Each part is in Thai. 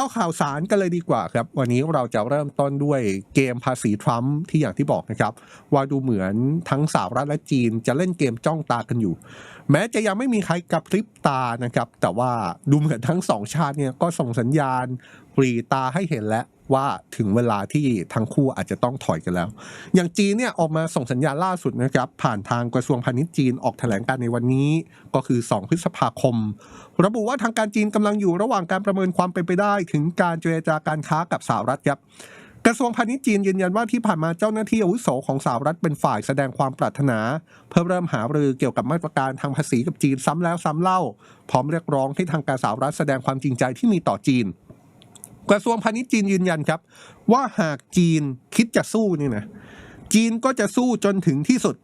เข้าข่าวสารกันเลยดีกว่าครับ วันนี้เราจะเริ่มต้นด้วยเกมภาษีทรัมป์ที่อย่างที่บอกนะครับ ว่าดูเหมือนทั้งสหรัฐและจีนจะเล่นเกมจ้องตากันอยู่ แม้จะยังไม่มีใครกระพริบตานะครับ แต่ว่าดูเหมือนทั้งสองชาติเนี่ยก็ส่งสัญญาณปรีตาให้เห็นแล้ว ว่าถึงเวลาที่ทั้งคู่อาจจะต้องถอยกันแล้ว อย่างจีนเนี่ยออกมาส่งสัญญาณล่าสุดนะครับผ่านทางกระทรวงพาณิชย์จีนออกแถลงการในวันนี้ก็คือ 2 พฤษภาคม ระบุว่าทางการจีนกำลังอยู่ระหว่างการประเมินความเป็นไปได้ ถึงการเจรจาการค้ากับสหรัฐครับกระทรวงพาณิชย์จีนยืนยันว่าที่ผ่านมาเจ้าหน้าที่อาวุโสของสหรัฐเป็นฝ่ายแสดงความปรารถนา เพื่อเริ่มหารือเกี่ยวกับมาตรการทางภาษีกับจีนซ้ำแล้วซ้ำเล่า พร้อมเรียกร้องให้ทางการสหรัฐแสดงความจริงใจที่มีต่อจีน กระทรวงพาณิชย์จีนยืนยันครับ ว่าหากจีนคิดจะสู้นี่นะจีนก็จะสู้จนถึงที่สุด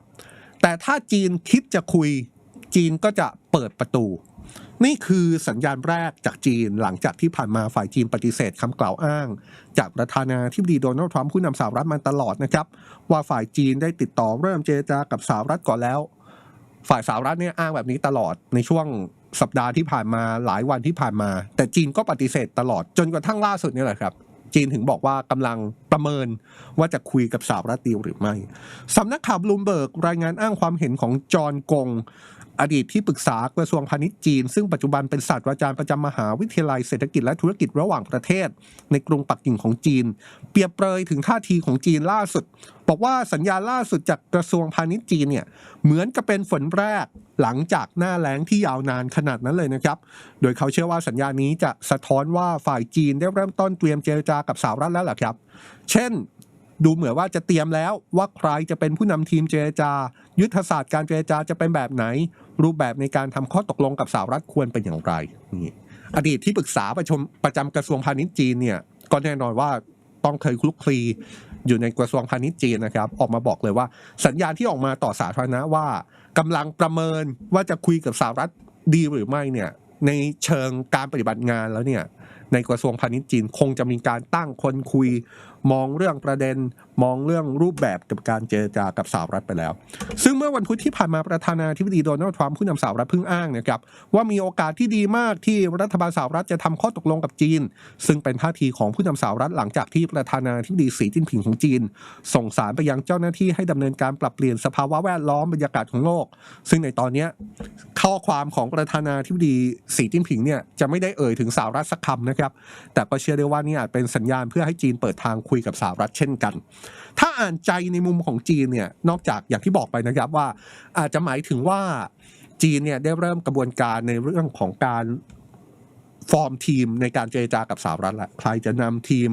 แต่ถ้าจีนคิดจะคุย จีนก็จะเปิดประตู นี่คือสัญญาณแรกจากจีนหลังจากที่ผ่านมาฝ่ายจีนปฏิเสธคำกล่าวอ้าง จากประธานาธิบดีโดนัลด์ทรัมป์ผู้นำสหรัฐมาตลอดนะครับ ว่าฝ่ายจีนได้ติดต่อเริ่มเจรจากับสหรัฐก่อนแล้ว ฝ่ายสหรัฐเนี่ยอ้างแบบนี้ตลอดในช่วง สัปดาห์ที่ผ่านมาหลายวันที่ผ่านมา แต่จีนก็ปฏิเสธตลอดจนกระทั่งล่าสุดนี่แหละครับ จีนถึงบอกว่ากำลังประเมินว่าจะคุยกับสหรัฐดีลหรือไม่สำนักข่าวบลูมเบิร์กรายงานอ้างความเห็นของจอห์นกงอดีตที่ปรึกษากระทรวงพาณิชย์จีน ซึ่งปัจจุบันเป็นศาสตราจารย์ประจำมหาวิทยาลัยเศรษฐกิจและธุรกิจระหว่างประเทศ ในกรุงปักกิ่งของจีน เปรียบเปรยถึงท่าทีของจีนล่าสุด บอกว่าสัญญาล่าสุดจากกระทรวงพาณิชย์จีนเนี่ยเหมือนกับเป็นฝนแรก หลังจากหน้าแล้งที่ยาวนานขนาดนั้นเลยนะครับ โดยเขาเชื่อว่าสัญญานี้จะสะท้อนว่าฝ่ายจีนได้เริ่มต้นเตรียมเจรจากับสหรัฐแล้วล่ะครับ เช่น ดูเหมือนว่าจะเตรียมแล้วว่าใครจะเป็นผู้นำทีมเจรจา ยุทธศาสตร์การเจรจาจะเป็นแบบไหน รูปแบบในการทำข้อตกลงกับสหรัฐควรเป็นอย่างไรนี่อดีตที่ปรึกษาประชมประจำกระทรวงพาณิชย์จีนเนี่ยก็แน่นอนว่าต้องเคยคลุกคลีอยู่ในกระทรวงพาณิชย์จีนนะครับ ออกมาบอกเลยว่า สัญญาณที่ออกมาต่อสาธารณะว่า กำลังประเมินว่าจะคุยกับสหรัฐดีหรือไม่เนี่ยในเชิงการปฏิบัติงานแล้วเนี่ยในกระทรวงพาณิชย์จีนคงจะมีการตั้งคนคุย มองเรื่องประเด็น มองเรื่องรูปแบบกับการเจรจากับสหรัฐไปแล้ว ซึ่งเมื่อวันพุธที่ผ่านมาประธานาธิบดีโดนัลด์ทรัมป์ผู้นำสหรัฐเพิ่งอ้างนะครับว่ามีโอกาสที่ดีมากที่รัฐบาลสหรัฐจะทำข้อตกลงกับจีน ซึ่งเป็นท่าทีของผู้นำสหรัฐหลังจากที่ประธานาธิบดีสีจิ้นผิงของจีน ส่งสารไปยังเจ้าหน้าที่ให้ดำเนินการปรับเปลี่ยนสภาวะแวดล้อมบรรยากาศของโลก ซึ่งในตอนนี้ข้อความของประธานาธิบดีสีจิ้นผิงเนี่ยจะไม่ได้เอ่ยถึงสหรัฐสักคำนะครับแต่ก็เชื่อได้ว่านี่อาจเป็นสัญญาณเพื่อให้จีนเปิดทางคุยกับสหรัฐเช่นกัน ถ้าอ่านใจในมุมของจีนเนี่ยนอกจากอย่างที่บอกไปนะครับว่า อาจจะหมายถึงว่าจีนเนี่ยได้เริ่มกระบวนการในเรื่องของการฟอร์มทีมในการเจรจากับสหรัฐแหละใครจะนำทีม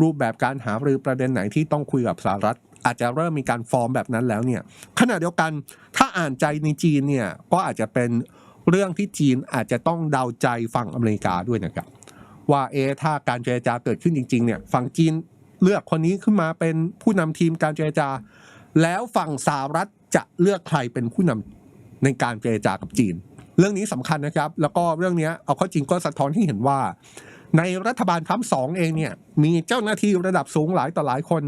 รูปแบบการหารือประเด็นไหนที่ต้องคุยกับสหรัฐ อาจจะเริ่มมีการฟอร์มแบบนั้นแล้วเนี่ยขณะเดียวกันถ้าอ่านใจในจีนเนี่ยก็อาจจะเป็นเรื่องที่จีนอาจจะต้องเดาใจฝั่งอเมริกาด้วยนะครับว่าเอถ้าการเจรจาเกิดขึ้นจริงๆเนี่ยฝั่งจีน เลือกคนนี้ขึ้นมาเป็นผู้นำทีมการเจรจา แล้วฝั่งสหรัฐจะเลือกใครเป็นผู้นำในการเจรจากับจีน เรื่องนี้สำคัญนะครับ แล้วก็เรื่องเนี้ยเอาเข้อจริงก็สะท้อนให้เห็นว่า ในรัฐบาลทรัมป์สองเองเนี่ยมีเจ้าหน้าที่ระดับสูงหลายต่อหลายคน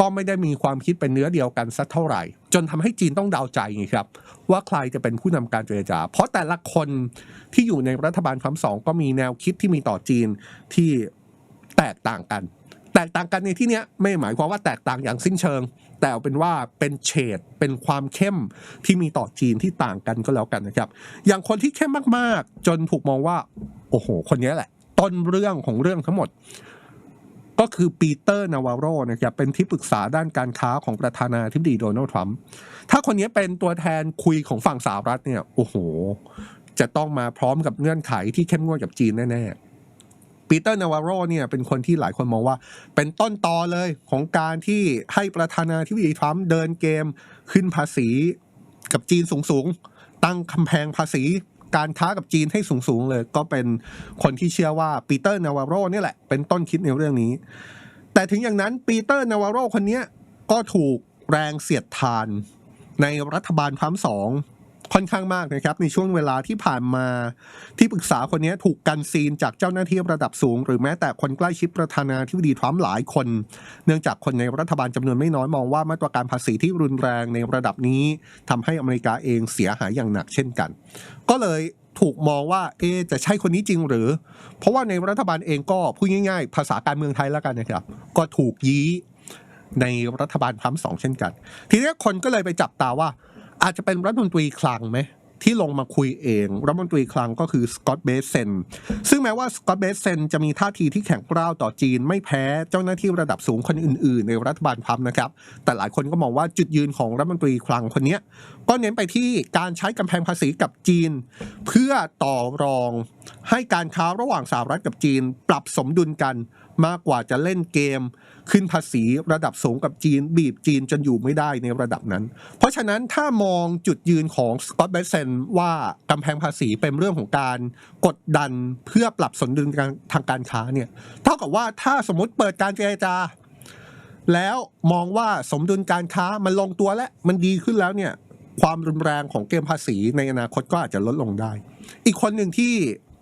ก็ไม่ได้มีความคิดเป็นเนื้อเดียวกันสักเท่าไหร่ จนทำให้จีนต้องเดาใจไงครับ ว่าใครจะเป็นผู้นำการเจรจา เพราะแต่ละคนที่อยู่ในรัฐบาลทรัมป์สองก็มีแนวคิดที่มีต่อจีนที่แตกต่างกัน แตกต่างกันในที่นี้ไม่หมายความว่าแตกต่างอย่างสิ้นเชิง แต่เอาเป็นว่าเป็นเฉดเป็นความเข้มที่มีต่อจีนที่ต่างกันก็แล้วกันนะครับ อย่างคนที่เข้มมากๆ จนถูกมองว่า โอ้โห คนนี้แหละ ต้นเรื่องของเรื่องทั้งหมด ก็คือปีเตอร์นาวาโรนะครับเป็นที่ปรึกษาด้านการค้าของประธานาธิบดีโดนัลด์ทรัมป์ถ้าคนนี้เป็นตัวแทนคุยของฝั่งสหรัฐเนี่ยโอ้โห จะต้องมาพร้อมกับเงื่อนไขที่เข้มงวดกับจีนแน่ๆ ปีเตอร์นาวาโรเนี่ยเป็นคนที่หลายคนมองว่า เป็นต้นตอเลยของการที่ให้ประธานาธิบดีทรัมป์เดินเกมขึ้นภาษีกับจีนสูงๆ ตั้งกำแพงภาษีการค้ากับจีนให้สูงๆเลย ก็เป็นคนที่เชื่อว่าปีเตอร์นาวาโรนี่แหละเป็นต้นคิดในเรื่องนี้ แต่ถึงอย่างนั้นปีเตอร์นาวาโรคนนี้ก็ถูกแรงเสียดทานในรัฐบาลทรัมป์สอง ค่อนข้างมากนะครับในช่วงเวลาที่ผ่านมาที่ปรึกษาคนนี้ถูกกันซีนจากเจ้าหน้าที่ระดับสูง หรือแม้แต่คนใกล้ชิดประธานาธิบดีทรัมป์หลายคน เนื่องจากคนในรัฐบาลจำนวนไม่น้อยมองว่ามาตรการภาษีที่รุนแรงในระดับนี้ทำให้อเมริกาเองเสียหายอย่างหนักเช่นกัน ก็เลยถูกมองว่าเอจะใช่คนนี้จริงหรือ เพราะว่าในรัฐบาลเองก็พูดง่าย ๆ ภาษาการเมืองไทยแล้วกันนะครับ ก็ถูกยี้ในรัฐบาลทรัมป์สองเช่นกัน ทีนี้คนก็เลยไปจับตาว่า อาจจะเป็นรัฐมนตรีคลังไหมที่ลงมาคุยเอง รัฐมนตรีคลังก็คือสกอตเบสเซนซึ่งแม้ว่าสกอตเบสเซนจะมีท่าทีที่แข็งกร้าวต่อจีน ไม่แพ้เจ้าหน้าที่ระดับสูงคนอื่น ๆ ในรัฐบาลทรัมนะครับ แต่หลายคนก็มองว่าจุดยืนของรัฐมนตรีคลังคนนี้ก็เน้นไปที่การใช้กำแพงภาษีกับจีน เพื่อต่อรองให้การค้าระหว่างสหรัฐกับจีน ปรับสมดุลกัน มากกว่าจะเล่นเกม ขึ้นภาษีระดับสูงกับจีน บีบจีนจนอยู่ไม่ได้ในระดับนั้น เพราะฉะนั้นถ้ามองจุดยืนของสกอตต์เบสเซนว่ากำแพงภาษีเป็นเรื่องของการกดดันเพื่อปรับสมดุลทางการค้าเนี่ยเท่ากับว่าถ้าสมมติเปิดการเจรจา แล้วมองว่าสมดุลการค้ามันลงตัวและมันดีขึ้นแล้วเนี่ยความรุนแรงของเกมภาษีในอนาคตก็อาจจะลดลงได้ อีกคนหนึ่งที่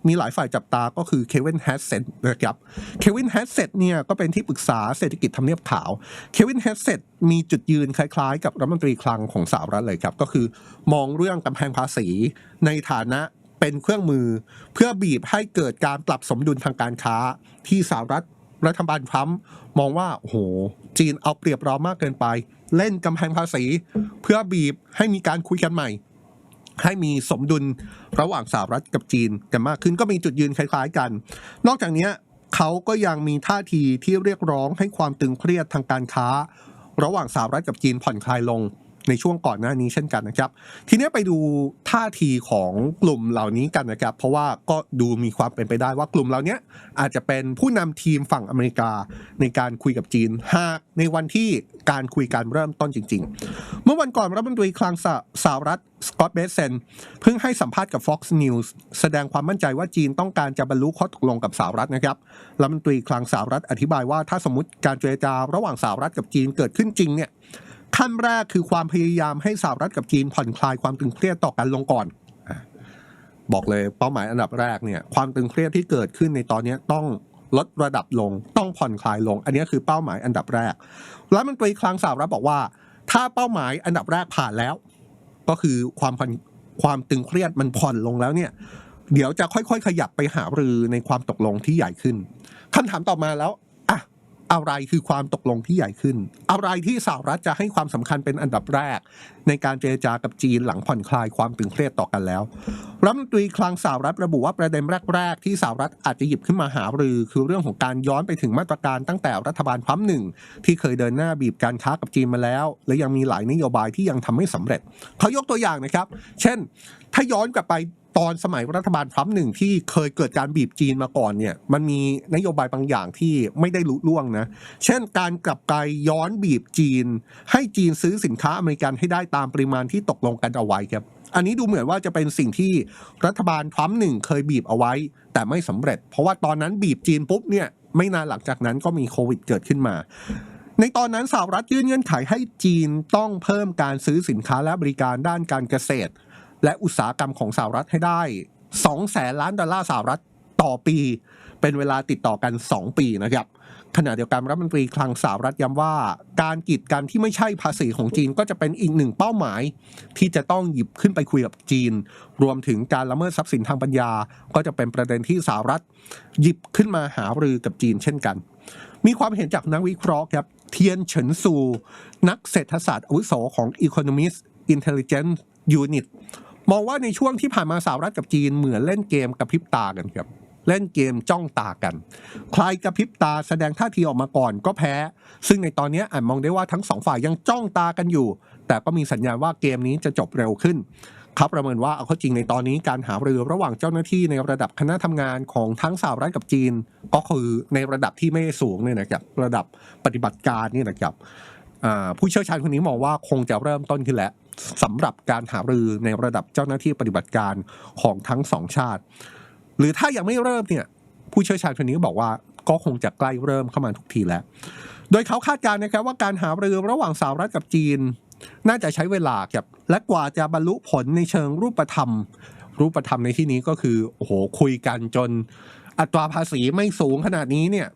มีหลายฝ่ายจับตาก็คือเควินแฮสเซตนะครับเควินแฮสเซตเนี่ยก็เป็นที่ปรึกษาเศรษฐกิจทำเนียบขาวเควินแฮสเซตมีจุดยืนคล้ายๆ กับรัฐมนตรีคลังของสหรัฐเลยครับ ก็คือมองเรื่องกำแพงภาษีในฐานะเป็นเครื่องมือ เพื่อบีบให้เกิดการปรับสมดุลทางการค้าที่สหรัฐรัฐบาลทรัมป์มองว่าโอ้โหจีนเอาเปรียบเรามากเกินไป เล่นกำแพงภาษี เพื่อบีบให้มีการคุยกันใหม่ ให้มีสมดุลระหว่างสหรัฐกับจีนกันมากขึ้นก็มีจุดยืนคล้ายๆกัน นอกจากนี้เขาก็ยังมีท่าทีที่เรียกร้องให้ความตึงเครียดทางการค้า ระหว่างสหรัฐกับจีนผ่อนคลายลง ในช่วงก่อนหน้านี้เช่นกันนะครับ ทีนี้ไปดูท่าทีของกลุ่มเหล่านี้กันนะครับ เพราะว่าก็ดูมีความเป็นไปได้ว่ากลุ่มเหล่านี้อาจจะเป็นผู้นำทีมฝั่งอเมริกาในการคุยกับจีนหากในวันที่การคุยการเริ่มต้นจริง ๆ เมื่อวันก่อนรัฐมนตรีคลังสหรัฐสกอตต์เบสเซนเพิ่งให้สัมภาษณ์กับ Fox News แสดงความมั่นใจว่าจีนต้องการจะบรรลุข้อตกลงกับสหรัฐนะครับรัฐมนตรีคลังสหรัฐอธิบายว่าถ้าสมมติการเจรจาระหว่างสหรัฐกับจีนเกิดขึ้นจริงเนี่ย ขั้นแรกคือความพยายามให้สหรัฐกับจีนผ่อนคลายความตึงเครียดต่อกันลงก่อน บอกเลยเป้าหมายอันดับแรกเนี่ยความตึงเครียดที่เกิดขึ้นในตอนนี้ต้องลดระดับลงต้องผ่อนคลายลง อันนี้คือเป้าหมายอันดับแรกรัฐมนตรีคลังสหรัฐบอกว่า ถ้าเป้าหมายอันดับแรกผ่านแล้ว ก็คือความผ่อนความตึงเครียดมันผ่อนลงแล้วเนี่ยเดี๋ยวจะค่อยๆ ขยับไปหารือในความตกลงที่ใหญ่ขึ้นคำถามต่อมาแล้ว อะไรคือความตกลงที่ใหญ่ขึ้น อะไรที่สหรัฐจะให้ความสำคัญเป็นอันดับแรก ในการเจรจากับจีนหลังผ่อนคลายความตึงเครียดต่อกันแล้วรัฐมนตรีคลังสหรัฐระบุว่าประเด็นแรก ๆ ที่สหรัฐอาจจะหยิบขึ้นมาหารือ คือเรื่องของการย้อนไปถึงมาตรการตั้งแต่รัฐบาลทรัมป์หนึ่งที่เคยเดินหน้าบีบการค้ากับจีนมาแล้ว และยังมีหลายนโยบายที่ยังทำไม่สำเร็จเขายกตัวอย่างนะครับ เช่น ถ้าย้อนกลับไป ตอนสมัยรัฐบาลทรัมป์หนึ่งที่เคยเกิดการบีบจีนมาก่อนเนี่ย มันมีนโยบายบางอย่างที่ไม่ได้ลุล่วงนะ เช่นการกลับไกลย้อนบีบจีน ให้จีนซื้อสินค้าอเมริกันให้ได้ตามปริมาณที่ตกลงกันเอาไว้ครับ อันนี้ดูเหมือนว่าจะเป็นสิ่งที่รัฐบาลทรัมป์หนึ่งเคยบีบเอาไว้ แต่ไม่สำเร็จ เพราะว่าตอนนั้นบีบจีนปุ๊บเนี่ยไม่นานหลังจากนั้นก็มีโควิดเกิดขึ้นมาในตอนนั้นสหรัฐยื่นเงื่อนไขให้จีนต้องเพิ่มการซื้อสินค้าและบริการด้านการเกษตร และอุตสาหกรรมของสหรัฐให้ได้ 2 แสนล้านดอลลาร์สหรัฐต่อปี เป็นเวลาติดต่อกัน 2 ปีนะครับขณะเดียวกันรัฐมนตรีคลังสหรัฐย้ำว่า การกีดกันที่ไม่ใช่ภาษีของจีนก็จะเป็นอีกหนึ่งเป้าหมาย ที่จะต้องหยิบขึ้นไปคุยกับจีน รวมถึงการละเมิดทรัพย์สินทางปัญญา ก็จะเป็นประเด็นที่สหรัฐ หยิบขึ้นมาหารือกับจีนเช่นกัน มีความเห็นจากนักวิเคราะห์ครับเทียนเฉินซู นักเศรษฐศาสตร์อาวุโสของ Economist Intelligence Unit มองว่าในช่วงที่ผ่านมาสหรัฐกับจีนเหมือนเล่นเกมกระพริบตากันครับเล่นเกมจ้องตากัน ใครกระพริบตาแสดงท่าทีออกมาก่อนก็แพ้ ซึ่งในตอนนี้อาจมองได้ว่าทั้งสองฝ่ายยังจ้องตากันอยู่ แต่ก็มีสัญญาณว่าเกมนี้จะจบเร็วขึ้นเขาประเมินว่าเอาเข้าจริงในตอนนี้การหารือระหว่างเจ้าหน้าที่ในระดับคณะทำงานของทั้งสหรัฐกับจีน ก็คือในระดับที่ไม่สูงเนี่ยนะครับระดับปฏิบัติการนี่นะครับผู้เชี่ยวชาญคนนี้มองว่าคงจะเริ่มต้นขึ้นแล้ว สำหรับการหารือในระดับเจ้าหน้าที่ปฏิบัติการของทั้งสองชาติ หรือถ้ายังไม่เริ่มเนี่ยผู้เชี่ยวชาญคนนี้บอกว่าก็คงจะใกล้เริ่มเข้ามาทุกทีแล้ว โดยเขาคาดการณ์นะครับว่าการหารือระหว่างสหรัฐกับจีน น่าจะใช้เวลาครับและกว่าจะบรรลุผลในเชิงรูปธรรม รูปธรรมในที่นี้ก็คือโอ้โหคุยกันจน อัตราภาษีไม่สูงขนาดนี้เนี่ย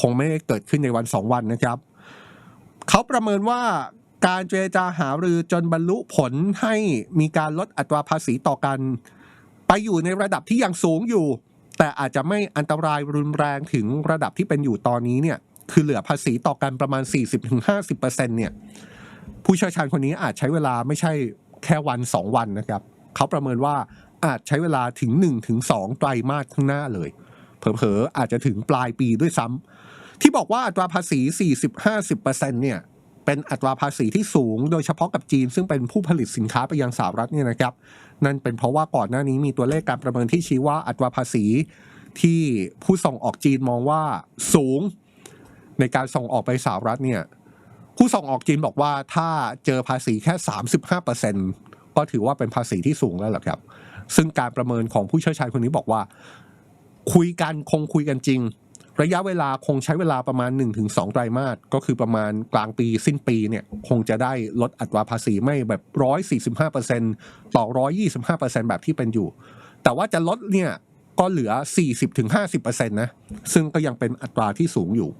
คงไม่ได้เกิดขึ้นในวันสองวันนะครับ เขาประเมินว่า การเจรจาหารือจนบรรลุผลให้มีการลดอัตราภาษีต่อกัน ไปอยู่ในระดับที่ยังสูงอยู่ แต่อาจจะไม่อันตรายรุนแรงถึงระดับที่เป็นอยู่ตอนนี้เนี่ยคือเหลือภาษีต่อกันประมาณ 40-50%เนี่ยผู้เชี่ยวชาญคนนี้อาจใช้เวลาไม่ใช่แค่วัน 2 วันนะครับ เขาประเมินว่าอาจใช้เวลาถึง 1-2 ไตรมาสข้างหน้าเลยเผลอๆอาจจะถึงปลายปีด้วยซ้ำที่บอกว่าอัตราภาษี 40-50%เนี่ย เป็นอัตราภาษีที่สูง โดยเฉพาะกับจีน ซึ่งเป็นผู้ผลิตสินค้าไปยังสหรัฐเนี่ยนะครับ นั่นเป็นเพราะว่าก่อนหน้านี้มีตัวเลขการประเมินที่ชี้ว่าอัตราภาษีที่ผู้ส่งออกจีนมองว่าสูงในการส่งออกไปสหรัฐเนี่ยผู้ส่งออกจีนบอกว่าถ้าเจอภาษีแค่ 35%ก็ถือว่าเป็นภาษีที่สูงแล้วล่ะครับ ซึ่งการประเมินของผู้เชี่ยวชาญคนนี้บอกว่า คุยกันคงคุยกันจริง ระยะเวลาคงใช้เวลาประมาณ 1-2ไตรมาสก็คือประมาณกลางปีสิ้นปีเนี่ยคงจะได้ลดอัตราภาษีไม่แบบ 145%ต่อ 125%แบบที่เป็นอยู่ แต่ว่าจะลดเนี่ยก็เหลือ 40-50%นะซึ่งก็ยังเป็นอัตราที่สูงอยู่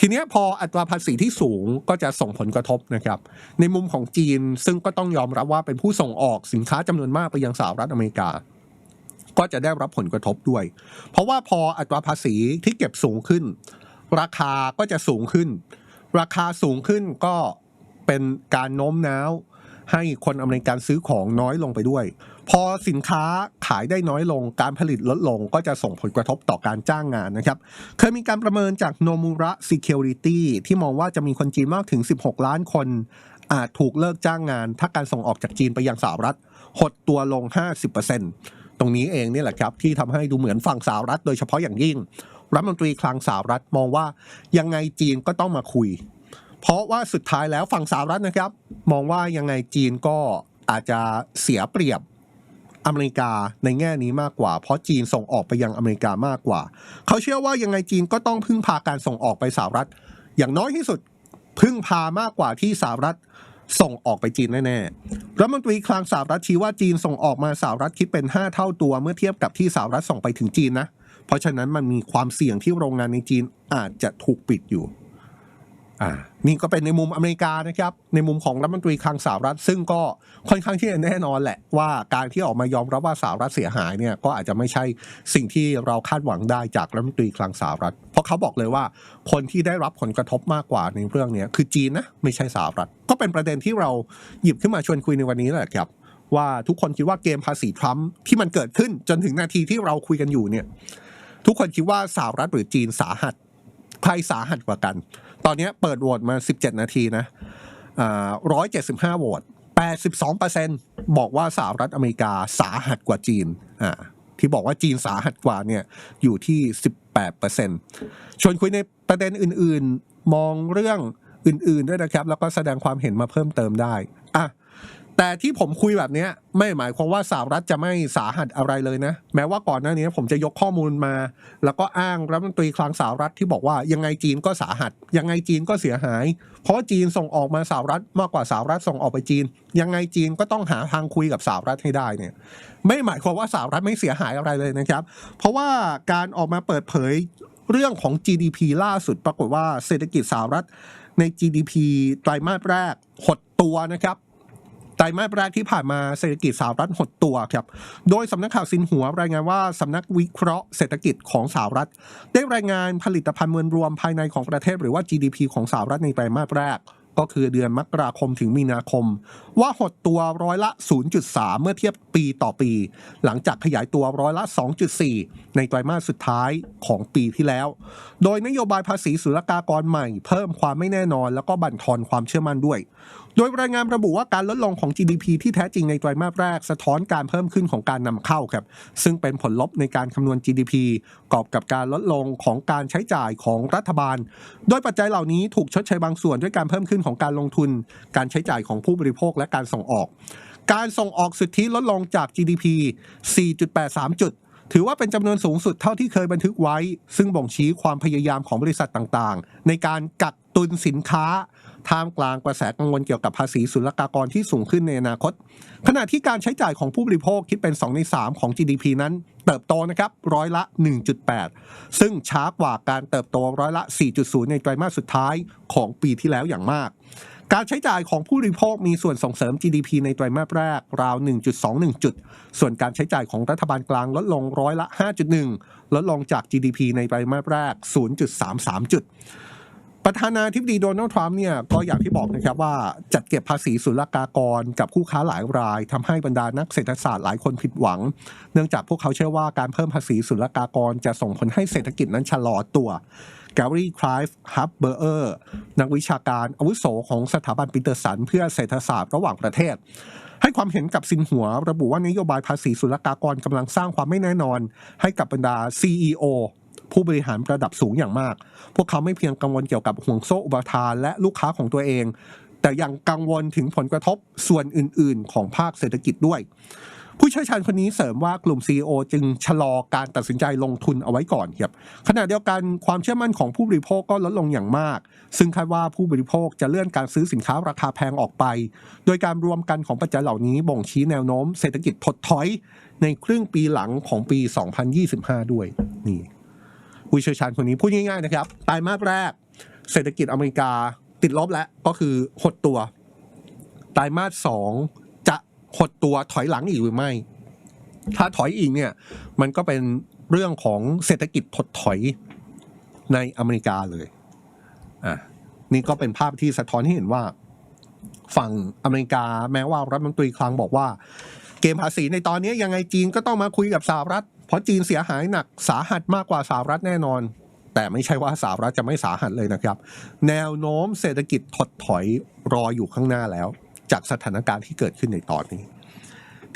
ทีนี้พออัตราภาษีที่สูงก็จะส่งผลกระทบนะครับในมุมของจีนซึ่งก็ต้องยอมรับว่าเป็นผู้ส่งออกสินค้าจำนวนมากไปยังสหรัฐอเมริกา ก็จะได้รับผลกระทบด้วย เพราะว่าพออัตราภาษีที่เก็บสูงขึ้น ราคาก็จะสูงขึ้น ราคาสูงขึ้นก็เป็นการโน้มน้าว ให้คนอเมริกันซื้อของน้อยลงไปด้วย พอสินค้าขายได้น้อยลง การผลิตลดลงก็จะส่งผลกระทบต่อการจ้างงานนะครับ เคยมีการประเมินจากโนมูระ Security ที่มองว่าจะมีคนจีนมากถึง 16 ล้านคนอาจถูกเลิกจ้างงาน ถ้าการส่งออกจากจีนไปยังสหรัฐหดตัวลง 50% ตรงนี้เองนี่แหละครับที่ทำให้ดูเหมือนฝั่งสหรัฐโดยเฉพาะอย่างยิ่ง รัฐมนตรีคลังสหรัฐมองว่ายังไงจีนก็ต้องมาคุย เพราะว่าสุดท้ายแล้วฝั่งสหรัฐนะครับ มองว่ายังไงจีนก็อาจจะเสียเปรียบอเมริกาในแง่นี้มากกว่า เพราะจีนส่งออกไปยังอเมริกามากกว่า เขาเชื่อว่ายังไงจีนก็ต้องพึ่งพาการส่งออกไปสหรัฐ อย่างน้อยที่สุดพึ่งพามากกว่าที่สหรัฐ ส่งออกไปจีนแน่ๆ รัฐมนตรีคลังสหรัฐชี้ว่าจีนส่งออกมาสหรัฐคิดเป็น 5 เท่าตัวเมื่อเทียบกับที่สหรัฐส่งไปถึงจีนนะ เพราะฉะนั้นมันมีความเสี่ยงที่โรงงานในจีนอาจจะถูกปิดอยู่ อ่านี่ก็เป็นในมุมอเมริกานะครับ ในมุมของรัฐมนตรีคลังสหรัฐ ซึ่งก็ค่อนข้างที่จะแน่นอนแหละว่าการที่ออกมายอมรับว่าสหรัฐเสียหายเนี่ยก็อาจจะไม่ใช่สิ่งที่เราคาดหวังได้จากรัฐมนตรีคลังสหรัฐ เพราะเขาบอกเลยว่าคนที่ได้รับผลกระทบมากกว่าในเรื่องนี้คือจีนนะไม่ใช่สหรัฐ ก็เป็นประเด็นที่เราหยิบขึ้นมาชวนคุยในวันนี้แหละครับว่าทุกคนคิดว่าเกมภาษีทรัมป์ที่มันเกิดขึ้นจนถึงนาทีที่เราคุยกันอยู่เนี่ยทุกคนคิดว่าสหรัฐหรือจีนสาหัสใครสาหัสกว่ากัน ตอนนี้เปิดโหวตมา 17 นาทีนะร้อยเจ็ดสิบห้าโหวต82เปอร์เซ็นบอกว่าสหรัฐอเมริกาสาหัสกว่าจีนอ่าที่บอกว่าจีนสาหัสกว่าเนี่ยอยู่ที่18เปอร์เซ็นชวนคุยในประเด็นอื่น ๆ มองเรื่องอื่น ๆ ด้วยนะครับ แล้วก็แสดงความเห็นมาเพิ่มเติมได้ แต่ที่ผมคุยแบบนี้ไม่หมายความว่าสหรัฐจะไม่สาหัสอะไรเลยนะ แม้ว่าก่อนหน้านี้ผมจะยกข้อมูลมา แล้วก็อ้างรัฐมนตรีคลังสหรัฐที่บอกว่ายังไงจีนก็สาหัส ยังไงจีนก็เสียหาย เพราะว่าจีนส่งออกมาสหรัฐมากกว่าสหรัฐส่งออกไปจีน ยังไงจีนก็ต้องหาทางคุยกับสหรัฐให้ได้เนี่ย ไม่หมายความว่าสหรัฐไม่เสียหายอะไรเลยนะครับ เพราะว่าการออกมาเปิดเผยเรื่องของ GDP ล่าสุดปรากฏว่าเศรษฐกิจสหรัฐใน GDP ไตรมาสแรกหดตัวนะครับ รมาสแรกที่ผ่านมาเศรษฐกิจสหรัฐหดตัวครับ โดยสำนักข่าวซินหัวรายงานว่าสำนักวิเคราะห์เศรษฐกิจของสหรัฐ ได้รายงานผลิตภัณฑ์มวลรวมภายในของประเทศหรือว่า GDP ของสหรัฐในไตรมาสแรกก็คือเดือนมกราคมถึงมีนาคม ว่าหดตัวร้อยละ 0.3 เมื่อเทียบปีต่อปี หลังจากขยายตัวร้อยละ 2.4 ในไตรมาสสุดท้ายของปีที่แล้ว โดยนโยบายภาษีศุลกากรใหม่เพิ่มความไม่แน่นอน แล้วก็บั่นทอนความเชื่อมั่นด้วย โดยรายงานระบุว่าการลดลงของ GDP ที่แท้จริงในไตรมาสแรก สะท้อนการเพิ่มขึ้นของการนำเข้าครับ ซึ่งเป็นผลลบในการคำนวณ GDP กอบกับการลดลงของการใช้จ่ายของรัฐบาล โดยปัจจัยเหล่านี้ถูกชดเชยบางส่วนด้วยการเพิ่มขึ้นของการลงทุน การใช้จ่ายของผู้บริโภคและการส่งออก การส่งออกสุทธิลดลงจาก GDP 4.83 จุด ถือว่าเป็นจำนวนสูงสุดเท่าที่เคยบันทึกไว้ ซึ่งบ่งชี้ความพยายามของบริษัทต่างๆ ในการกักตุนสินค้าท่ามกลางกระแสกังวลเกี่ยวกับภาษีศุลกากรที่สูงขึ้นในอนาคต ขณะที่การใช้จ่ายของผู้บริโภคคิดเป็น 2 ใน 3 ของ GDP นั้น เติบโตนะครับร้อยละ 1.8 ซึ่งช้ากว่าการเติบโตร้อยละ 4.0 ในไตรมาสสุดท้ายของปีที่แล้วอย่างมาก การใช้จ่ายของผู้บริโภคมีส่วนส่งเสริม GDP ในไตรมาสแรกราว 1.21 จุด ส่วนการใช้จ่ายของรัฐบาลกลางลดลงร้อยละ 5.1 ลดลงจาก GDP ในไตรมาสแรก 0.33 จุด ประธานาธิบดีโดนัลด์ทรัมป์เนี่ยก็อย่างที่บอกนะครับว่าจัดเก็บภาษีศุลกากรกับคู่ค้าหลายรายทำให้บรรดานักเศรษฐศาสตร์หลายคนผิดหวัง เนื่องจากพวกเขาเชื่อว่าการเพิ่มภาษีศุลกากรจะส่งผลให้เศรษฐกิจนั้นชะลอตัว แกรี่คลายฟ์ฮับเบอร์เออร์นักวิชาการอาวุโสของสถาบันปีเตอร์สัน เพื่อเศรษฐศาสตร์ระหว่างประเทศ ให้ความเห็นกับสินหัว ระบุว่านโยบายภาษีศุลกากรกำลังสร้างความไม่แน่นอน ให้กับบรรดา CEO ผู้บริหารระดับสูงอย่างมาก พวกเขาไม่เพียงกังวลเกี่ยวกับห่วงโซ่อุปทานและลูกค้าของตัวเอง แต่ยังกังวลถึงผลกระทบส่วนอื่น ๆ ของภาคเศรษฐกิจด้วย ผู้เชี่ยวชาญคนนี้เสริมว่ากลุ่ม CEO จึงชะลอการตัดสินใจลงทุนเอาไว้ก่อนครับขณะเดียวกันความเชื่อมั่นของผู้บริโภคก็ลดลงอย่างมาก ซึ่งคาดว่าผู้บริโภคจะเลื่อนการซื้อสินค้าราคาแพงออกไป โดยการรวมกันของปัจจัยเหล่านี้บ่งชี้แนวโน้มเศรษฐกิจถดถอย ในครึ่งปีหลังของปี 2025 ด้วยนี่ผู้เชี่ยวชาญคนนี้พูดง่ายๆนะครับไตรมาสแรก เศรษฐกิจอเมริกาติดลบแล้วก็คือหดตัวไตรมาสสอง หดตัวถอยหลังอีกหรือไม่ ถ้าถอยอีกเนี่ย มันก็เป็นเรื่องของเศรษฐกิจถดถอยในอเมริกาเลยอะนี่ก็เป็นภาพที่สะท้อนให้เห็นว่า ฝั่งอเมริกาแม้ว่ารัฐมนตรีคลังบอกว่า เกมภาษีในตอนนี้ยังไงจีนก็ต้องมาคุยกับสหรัฐ เพราะจีนเสียหายหนักสาหัสมากกว่าสหรัฐแน่นอน แต่ไม่ใช่ว่าสหรัฐจะไม่สาหัสเลยนะครับ แนวโน้มเศรษฐกิจถดถอยรออยู่ข้างหน้าแล้ว จากสถานการณ์ที่เกิดขึ้นในตอนนี้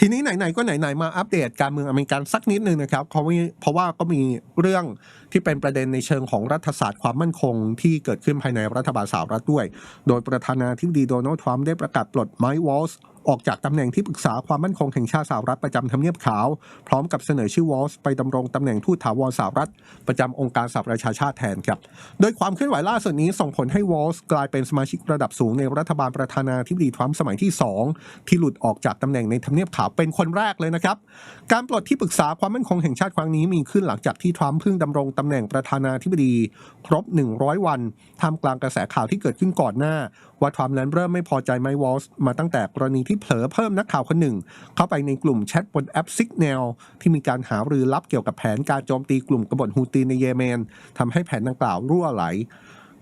ทีนี้ไหนๆก็ไหนๆมาอัปเดตการเมืองอเมริกันสักนิดนึงนะครับเพราะว่าเพราะว่าก็มีเรื่องที่เป็นประเด็นในเชิงของรัฐศาสตร์ความมั่นคงที่เกิดขึ้นภายในรัฐบาลสหรัฐด้วย โดยประธานาธิบดีโดนัลด์ทรัมป์ได้ประกาศปลดไมค์วอลส์ ออกจากตำแหน่งที่ปรึกษาความมั่นคงแห่งชาติสหรัฐประจำทำเนียบขาว พร้อมกับเสนอชื่อวอลส์ไปดำรงตำแหน่งทูตถาวรสหรัฐ ประจำองค์การสหประชาชาติแทนครับ โดยความเคลื่อนไหวล่าสุดนี้ส่งผลให้วอลส์กลายเป็นสมาชิกระดับสูงในรัฐบาลประธานาธิบดีทรัมป์สมัยที่ 2 ที่หลุดออกจากตำแหน่งในทำเนียบขาวเป็นคนแรกเลยนะครับ การปลดที่ปรึกษาความมั่นคงแห่งชาติครั้งนี้มีขึ้นหลังจากที่ทรัมป์เพิ่งดำรงตำแหน่งประธานาธิบดี ครบ 100 วันท่ามกลางกระแสข่าวที่เกิดขึ้นก่อนหน้า ว่าทรัมป์นั้นเริ่มไม่พอใจไมค์วอลส์มาตั้งแต่กรณีที่เผลอเพิ่มนักข่าวคนหนึ่ง เข้าไปในกลุ่มแชทบนแอปซิกแนลที่มีการหารือลับเกี่ยวกับแผนการโจมตีกลุ่มกบฏฮูตีในเยเมนทำให้แผนดังกล่าวรั่วไหล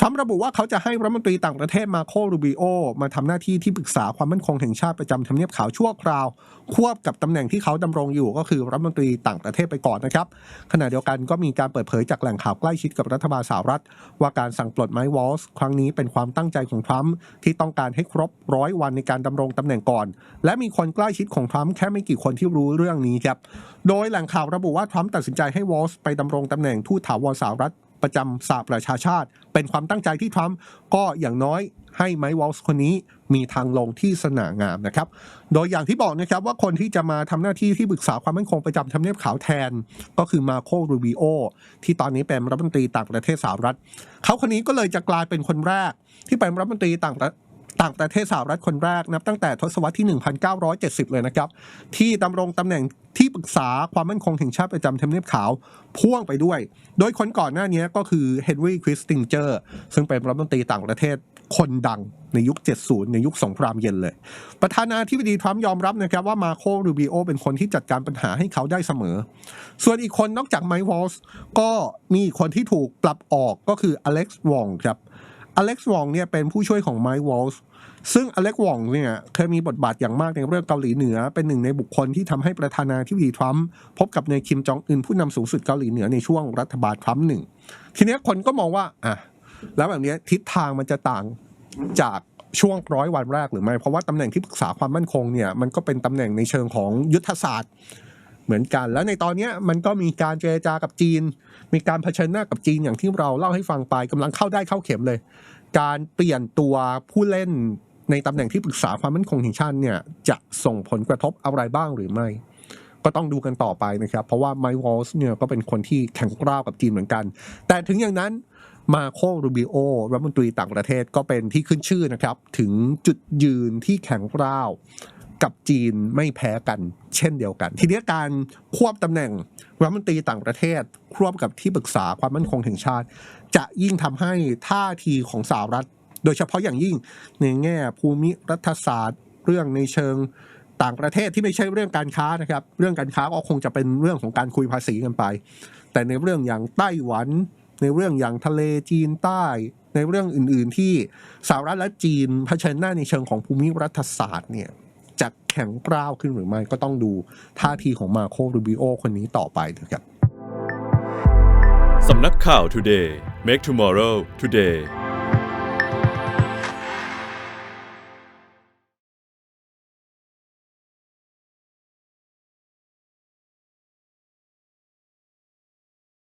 ทรัมป์ระบุว่าเขาจะให้รัฐมนตรีต่างประเทศมาโครูบิโอมาทำหน้าที่ที่ปรึกษาความมั่นคงแห่งชาติประจำทำเนียบขาวชั่วคราว ควบกับตำแหน่งที่เขาดำรงอยู่ก็คือรัฐมนตรีต่างประเทศไปก่อนนะครับ ขณะเดียวกันก็มีการเปิดเผยจากแหล่งข่าวใกล้ชิดกับรัฐบาลสหรัฐ ว่าการสั่งปลดไมค์วอลส์ครั้งนี้เป็นความตั้งใจของทรัมป์ที่ต้องการให้ครบร้อยวันในการดำรงตำแหน่งก่อน และมีคนใกล้ชิดของทรัมป์แค่ไม่กี่คนที่รู้เรื่องนี้ครับโดยแหล่งข่าวระบุว่าทรัมป์ตัดสินใจให้วอลส์ไปดำรงตำแหน่งทูตถาวรสหรัฐ ประจำสหประชาชาติ เป็นความตั้งใจที่ทรัมป์ก็อย่างน้อยให้ไมค์วอลส์คนนี้มีทางลงที่สง่างามนะครับ โดยอย่างที่บอกนะครับว่าคนที่จะมาทำหน้าที่ที่ปรึกษาความมั่นคงประจำทำเนียบขาวแทน ก็คือมาโครูบิโอที่ตอนนี้เป็นรัฐมนตรีต่างประเทศสหรัฐ เขาคนนี้ก็เลยจะกลายเป็นคนแรกที่เป็นรัฐมนตรีต่าง ต่างประเทศสหรัฐคนแรกนับตั้งแต่ทศวรรษที่ 1970 เลยนะครับ ที่ดำรงตำแหน่งที่ปรึกษาความมั่นคงแห่งชาติประจำทำเนียบขาวพ่วงไปด้วย โดยคนก่อนหน้านี้ก็คือเฮนรี่คริสติงเจอร์ซึ่งเป็นรัฐมนตรีต่างประเทศคนดังในยุค 70 ในยุคสงครามเย็นเลย ประธานาธิบดีทรัมป์ยอมรับนะครับว่ามาโครูบิโอเป็นคนที่จัดการปัญหาให้เขาได้เสมอ ส่วนอีกคนนอกจากไมค์วอลส์ก็มีคนที่ถูกปรับออกก็คืออเล็กซ์วองครับอเล็กซ์วองเนี่ยเป็นผู้ช่วยของไมค์วอลส์ ซึ่งอเล็กวองเนี่ยเคยมีบทบาทอย่างมากในเรื่องเกาหลีเหนือ เป็นหนึ่งในบุคคลที่ทำให้ประธานาธิบดีทรัมป์พบกับนายคิมจองอึนผู้นำสูงสุดเกาหลีเหนือในช่วงรัฐบาลทรัมป์หนึ่งทีนี้คนก็มองว่าอะแล้วแบบนี้ทิศทางมันจะต่างจากช่วงร้อยวันแรกหรือไม่ เพราะว่าตำแหน่งที่ปรึกษาความมั่นคงเนี่ยมันก็เป็นตำแหน่งในเชิงของยุทธศาสตร์เหมือนกัน แล้วในตอนนี้มันก็มีการเจรจากับจีน มีการเผชิญหน้ากับจีนอย่างที่เราเล่าให้ฟังไปกำลังเข้าได้เข้าเข็มเลย การเปลี่ยนตัวผู้เล่น ในตำแหน่งที่ปรึกษาความมั่นคงแห่งชาติเนี่ยจะส่งผลกระทบอะไรบ้างหรือไม่ ก็ต้องดูกันต่อไปนะครับ เพราะว่าไมค์วอลส์เนี่ยก็เป็นคนที่แข็งกร้าวกับจีนเหมือนกัน แต่ถึงอย่างนั้นมาโครูบิโอรัฐมนตรีต่างประเทศก็เป็นที่ขึ้นชื่อนะครับ ถึงจุดยืนที่แข็งกร้าวกับจีนไม่แพ้กันเช่นเดียวกัน ทีนี้การควบตำแหน่งรัฐมนตรีต่างประเทศควบกับที่ปรึกษาความมั่นคงแห่งชาติ จะยิ่งทำให้ท่าทีของสหรัฐ โดยเฉพาะอย่างยิ่งในแง่ภูมิรัฐศาสตร์ เรื่องในเชิงต่างประเทศที่ไม่ใช่เรื่องการค้านะครับ เรื่องการค้าก็คงจะเป็นเรื่องของการคุยภาษีกันไป แต่ในเรื่องอย่างไต้หวัน ในเรื่องอย่างทะเลจีนใต้ ในเรื่องอื่น ๆ ที่สหรัฐและจีนเผชิญหน้าในเชิงของภูมิรัฐศาสตร์เนี่ยจะแข็งกร้าวขึ้นหรือไม่ก็ต้องดูท่าทีของมาโครูบิโอคนนี้ต่อไปนะครับสำนักข่าว Today Make Tomorrow Today